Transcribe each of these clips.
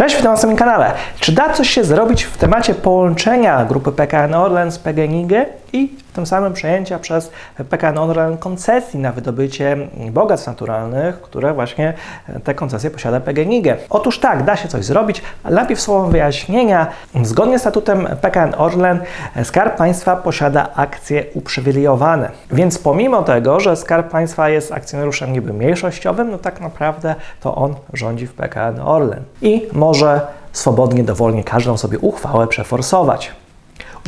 Cześć, witam na moim kanale. Czy da coś się zrobić w temacie połączenia grupy PKN Orlen z PGNiG i tym samym przejęcia przez PKN Orlen koncesji na wydobycie bogactw naturalnych, które właśnie te koncesje posiada PGNiG? Otóż tak, da się coś zrobić, najpierw słowem wyjaśnienia. Zgodnie z statutem PKN Orlen Skarb Państwa posiada akcje uprzywilejowane. Więc pomimo tego, że Skarb Państwa jest akcjonariuszem niby mniejszościowym, no tak naprawdę to on rządzi w PKN Orlen. I może swobodnie, dowolnie każdą sobie uchwałę przeforsować.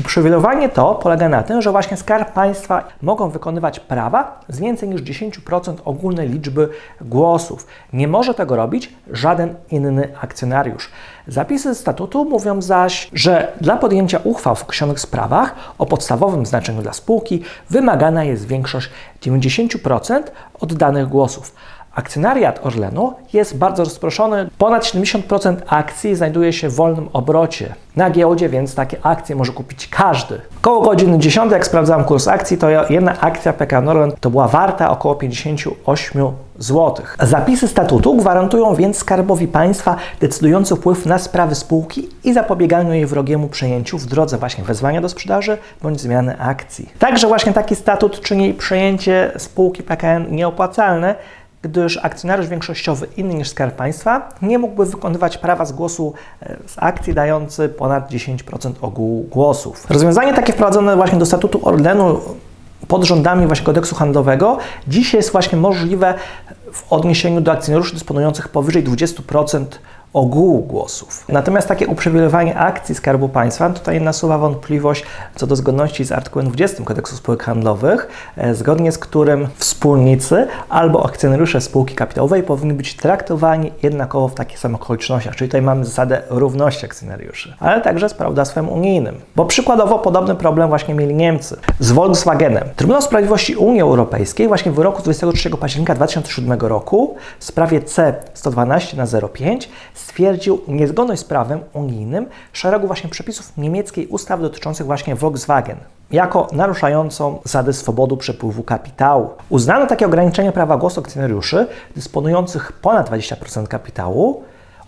Uprzywilejowanie to polega na tym, że właśnie Skarb Państwa mogą wykonywać prawa z więcej niż 10% ogólnej liczby głosów. Nie może tego robić żaden inny akcjonariusz. Zapisy statutu mówią zaś, że dla podjęcia uchwał w określonych sprawach o podstawowym znaczeniu dla spółki wymagana jest większość 90% oddanych głosów. Akcjonariat Orlenu jest bardzo rozproszony. Ponad 70% akcji znajduje się w wolnym obrocie na giełdzie, więc takie akcje może kupić każdy. Koło godziny 10, jak sprawdzałem kurs akcji, to jedna akcja PKN Orlen to była warta około 58 zł. Zapisy statutu gwarantują więc Skarbowi Państwa decydujący wpływ na sprawy spółki i zapobieganiu jej wrogiemu przejęciu w drodze właśnie wezwania do sprzedaży bądź zmiany akcji. Także właśnie taki statut czyni przejęcie spółki PKN nieopłacalne, gdyż akcjonariusz większościowy inny niż Skarb Państwa nie mógłby wykonywać prawa z głosu e, z akcji dający ponad 10% ogółu głosów. Rozwiązanie takie wprowadzone właśnie do statutu Orlenu pod rządami właśnie kodeksu handlowego dziś jest właśnie możliwe w odniesieniu do akcjonariuszy dysponujących powyżej 20% ogółu głosów. Natomiast takie uprzywilejowanie akcji Skarbu Państwa tutaj nasuwa wątpliwość co do zgodności z artykułem 20 Kodeksu Spółek Handlowych, e, zgodnie z którym wspólnicy albo akcjonariusze spółki kapitałowej powinni być traktowani jednakowo w takich samych okolicznościach, czyli tutaj mamy zasadę równości akcjonariuszy, ale także z prawodawstwem unijnym. Bo przykładowo podobny problem właśnie mieli Niemcy z Volkswagenem. Trybunał Sprawiedliwości Unii Europejskiej właśnie w wyroku 23 października 2007 roku w sprawie C 112 na 05 stwierdził niezgodność z prawem unijnym szeregu właśnie przepisów niemieckiej ustawy dotyczących właśnie Volkswagen jako naruszającą zasady swobody przepływu kapitału. Uznano takie ograniczenie prawa głosu akcjonariuszy dysponujących ponad 20% kapitału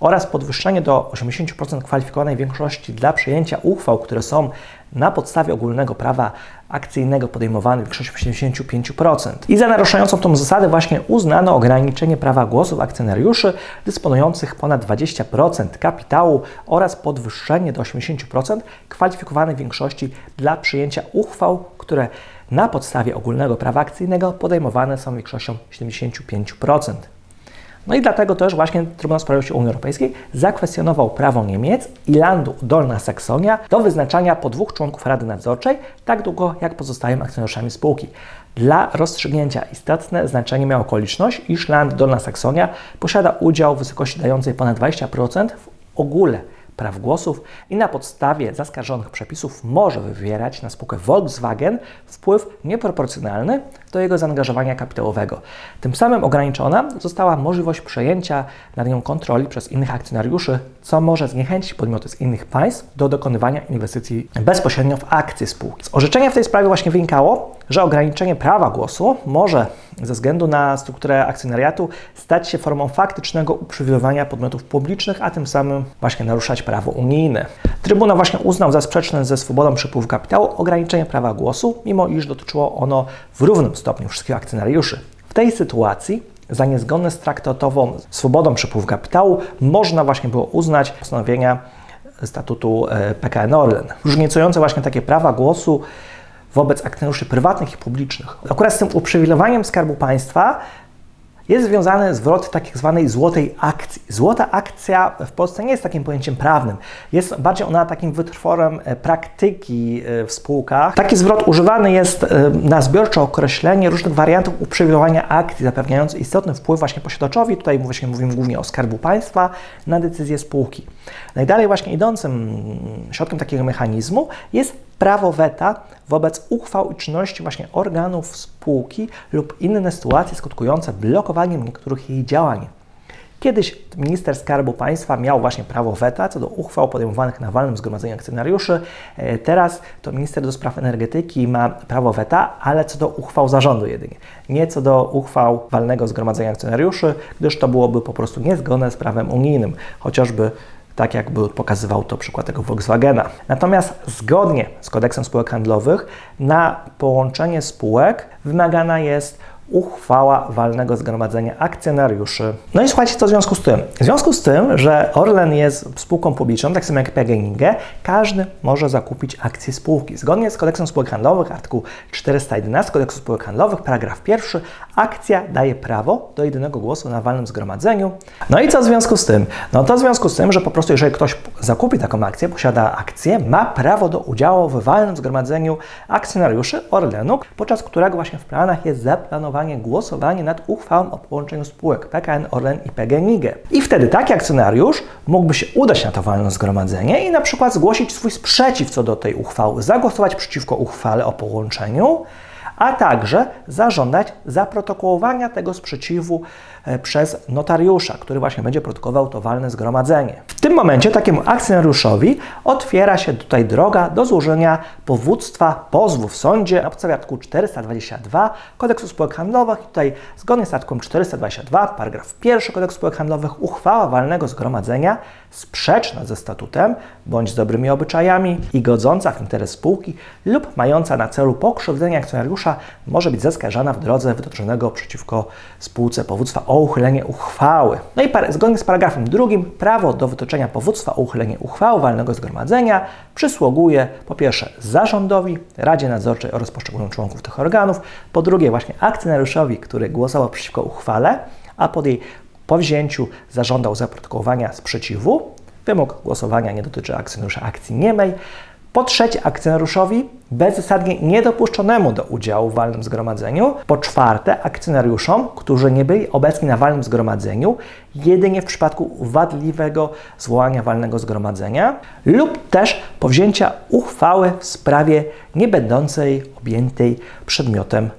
oraz podwyższenie do 80% kwalifikowanej większości dla przyjęcia uchwał, które są na podstawie ogólnego prawa akcyjnego podejmowane w większości 85%. I za naruszającą tą zasadę właśnie uznano ograniczenie prawa głosów akcjonariuszy dysponujących ponad 20% kapitału oraz podwyższenie do 80% kwalifikowanej większości dla przyjęcia uchwał, które na podstawie ogólnego prawa akcyjnego podejmowane są większością 75%. No i dlatego też właśnie Trybunał Sprawiedliwości Unii Europejskiej zakwestionował prawo Niemiec i landu Dolna Saksonia do wyznaczania po dwóch członków Rady Nadzorczej tak długo, jak pozostają akcjonariuszami spółki. Dla rozstrzygnięcia istotne znaczenie miała okoliczność, iż land Dolna Saksonia posiada udział w wysokości dającej ponad 20% w ogóle praw głosów i na podstawie zaskarżonych przepisów może wywierać na spółkę Volkswagen wpływ nieproporcjonalny do jego zaangażowania kapitałowego. Tym samym ograniczona została możliwość przejęcia nad nią kontroli przez innych akcjonariuszy, co może zniechęcić podmioty z innych państw do dokonywania inwestycji bezpośrednio w akcje spółki. Z orzeczenia w tej sprawie właśnie wynikało, że ograniczenie prawa głosu może ze względu na strukturę akcjonariatu stać się formą faktycznego uprzywilejowania podmiotów publicznych, a tym samym właśnie naruszać prawo unijne. Trybunał właśnie uznał za sprzeczne ze swobodą przepływu kapitału ograniczenie prawa głosu, mimo iż dotyczyło ono w równym stopniu wszystkich akcjonariuszy. W tej sytuacji za niezgodne z traktatową swobodą przepływu kapitału można właśnie było uznać postanowienia statutu e, PKN Orlen, różnicujące właśnie takie prawa głosu wobec akcjonariuszy prywatnych i publicznych. Akurat z tym uprzywilejowaniem Skarbu Państwa jest związany zwrot tak zwanej złotej akcji. Złota akcja w Polsce nie jest takim pojęciem prawnym. Jest bardziej ona takim wytworem e, praktyki e, w spółkach. Taki zwrot używany jest e, na zbiorcze określenie różnych wariantów uprzywilejowania akcji, zapewniając istotny wpływ właśnie posiadaczowi, tutaj właśnie mówimy głównie o Skarbu Państwa, na decyzje spółki. Najdalej właśnie idącym środkiem takiego mechanizmu jest prawo weta wobec uchwał i czynności właśnie organów spółki lub inne sytuacje skutkujące blokowaniem niektórych jej działań. Kiedyś minister Skarbu Państwa miał właśnie prawo weta co do uchwał podejmowanych na walnym zgromadzeniu akcjonariuszy. E, teraz to minister do spraw energetyki ma prawo weta, ale co do uchwał zarządu jedynie. Nie co do uchwał walnego zgromadzenia akcjonariuszy, gdyż to byłoby po prostu niezgodne z prawem unijnym, chociażby tak jakby pokazywał to przykład tego Volkswagena. Natomiast zgodnie z kodeksem spółek handlowych na połączenie spółek wymagana jest uchwała walnego zgromadzenia akcjonariuszy. No i słuchajcie, co w związku z tym? W związku z tym, że Orlen jest spółką publiczną, tak samo jak PGNiG, każdy może zakupić akcje spółki. Zgodnie z kodeksem spółek handlowych, artykuł 411 kodeksu spółek handlowych, paragraf pierwszy, akcja daje prawo do jedynego głosu na walnym zgromadzeniu. No i co w związku z tym? No to w związku z tym, że po prostu jeżeli ktoś zakupi taką akcję, posiada akcję, ma prawo do udziału w walnym zgromadzeniu akcjonariuszy Orlenu, podczas którego właśnie w planach jest zaplanowane głosowanie nad uchwałą o połączeniu spółek PKN Orlen i PGNiG. I wtedy taki akcjonariusz mógłby się udać na to walne zgromadzenie i na przykład zgłosić swój sprzeciw co do tej uchwały, zagłosować przeciwko uchwale o połączeniu, a także zażądać zaprotokołowania tego sprzeciwu e, przez notariusza, który właśnie będzie protokołował to walne zgromadzenie. W tym momencie takiemu akcjonariuszowi otwiera się tutaj droga do złożenia powództwa pozwu w sądzie na podstawie artykułu 422 Kodeksu Spółek Handlowych. Tutaj zgodnie z artykułem 422, paragraf 1 Kodeksu Spółek Handlowych, uchwała walnego zgromadzenia sprzeczna ze statutem bądź z dobrymi obyczajami i godząca w interes spółki lub mająca na celu pokrzywdzenie akcjonariusza może być zaskarżana w drodze wytoczonego przeciwko spółce powództwa o uchylenie uchwały. No i zgodnie z paragrafem drugim prawo do wytoczenia powództwa o uchylenie uchwały walnego zgromadzenia przysługuje po pierwsze zarządowi, Radzie Nadzorczej oraz poszczególnym członków tych organów, po drugie właśnie akcjonariuszowi, który głosował przeciwko uchwale, a pod jej po wzięciu zażądał zaprotokołowania sprzeciwu. Wymóg głosowania nie dotyczy akcjonariusza akcji niemej. Po trzecie, akcjonariuszowi bezzasadnie niedopuszczonemu do udziału w walnym zgromadzeniu. Po czwarte, akcjonariuszom, którzy nie byli obecni na walnym zgromadzeniu, jedynie w przypadku wadliwego zwołania walnego zgromadzenia lub też powzięcia uchwały w sprawie nie będącej objętej przedmiotem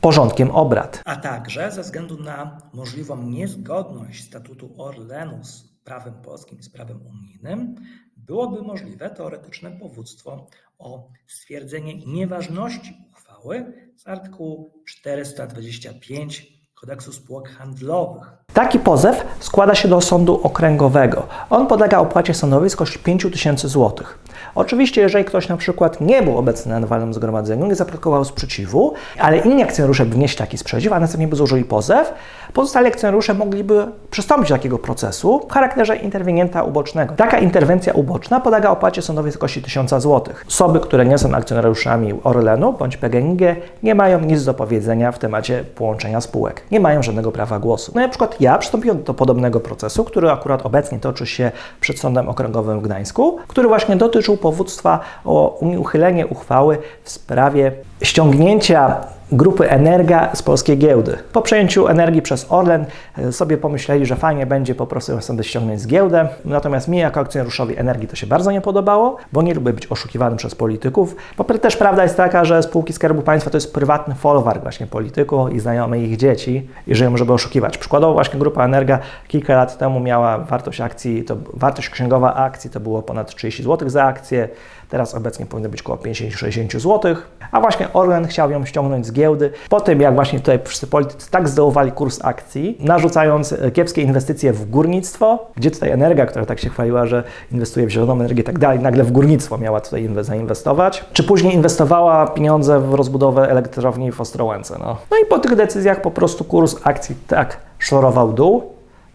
porządkiem obrad. A także ze względu na możliwą niezgodność statutu Orlenu z prawem polskim z prawem unijnym, byłoby możliwe teoretyczne powództwo o stwierdzenie nieważności uchwały z artykułu 425 Kodeksu Spółek Handlowych. Taki pozew składa się do sądu okręgowego. On podlega opłacie sądowej z kosztu 5 tysięcy złotych. Oczywiście, jeżeli ktoś na przykład nie był obecny na walnym zgromadzeniu, nie zaprotokował sprzeciwu, ale inni akcjonariusze wnieśli taki sprzeciw, a następnie by złożyli pozew, pozostali akcjonariusze mogliby przystąpić do takiego procesu w charakterze interwenienta ubocznego. Taka interwencja uboczna podlega opłacie sądowej w wysokości 1000 zł. Osoby, które nie są akcjonariuszami Orlenu bądź PGNiG nie mają nic do powiedzenia w temacie połączenia spółek. Nie mają żadnego prawa głosu. No na przykład ja przystąpiłem do podobnego procesu, który akurat obecnie toczy się przed Sądem Okręgowym w Gdańsku, który właśnie dotyczył powództwa o uchylenie uchwały w sprawie ściągnięcia grupy Energa z polskiej giełdy. Po przejęciu energii przez Orlen e, sobie pomyśleli, że fajnie będzie po prostu ją sobie ściągnąć z giełdę. Natomiast mi jako akcjonariuszowi energii to się bardzo nie podobało, bo nie lubię być oszukiwany przez polityków. Bo też prawda jest taka, że spółki Skarbu Państwa to jest prywatny folwark właśnie polityków i znajomych ich dzieci i żyją, żeby oszukiwać. Przykładowo właśnie grupa Energa kilka lat temu miała wartość akcji, to wartość księgowa akcji to było ponad 30 zł za akcję. Teraz obecnie powinno być około 50-60 zł, a właśnie Orlen chciał ją ściągnąć z giełdy. Po tym, jak właśnie tutaj wszyscy politycy tak zdołowali kurs akcji, narzucając e, kiepskie inwestycje w górnictwo, gdzie tutaj Energia, która tak się chwaliła, że inwestuje w zieloną energię i tak dalej, nagle w górnictwo miała tutaj zainwestować, czy później inwestowała pieniądze w rozbudowę elektrowni w Ostrołęce. No, no i po tych decyzjach po prostu kurs akcji tak szorował dół,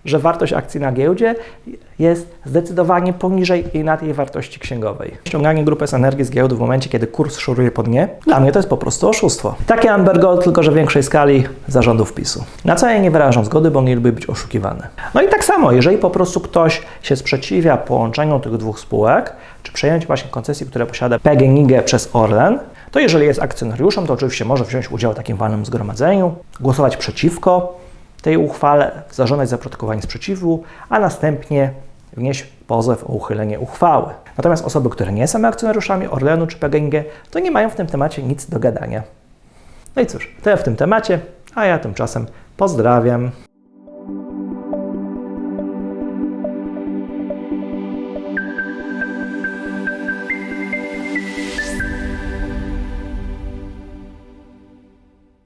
że wartość akcji na giełdzie jest zdecydowanie poniżej jej na tej wartości księgowej. Ściąganie grupy z energii z giełdy w momencie, kiedy kurs szoruje po dnie, dla mnie to jest po prostu oszustwo. Takie Amber Gold, tylko że w większej skali zarządów PiSu. Na co ja nie wyrażam zgody, bo nie lubię być oszukiwany. No i tak samo, jeżeli po prostu ktoś się sprzeciwia połączeniu tych dwóch spółek, czy przejęciu właśnie koncesji, które posiada PGNiG przez Orlen, to jeżeli jest akcjonariuszem, to oczywiście może wziąć udział w takim walnym zgromadzeniu, głosować przeciwko, tej uchwale zażądać zaprotokowanie sprzeciwu, a następnie wnieść pozew o uchylenie uchwały. Natomiast osoby, które nie są akcjonariuszami Orlenu czy PGNiG, to nie mają w tym temacie nic do gadania. No i cóż, tyle w tym temacie, a ja tymczasem pozdrawiam.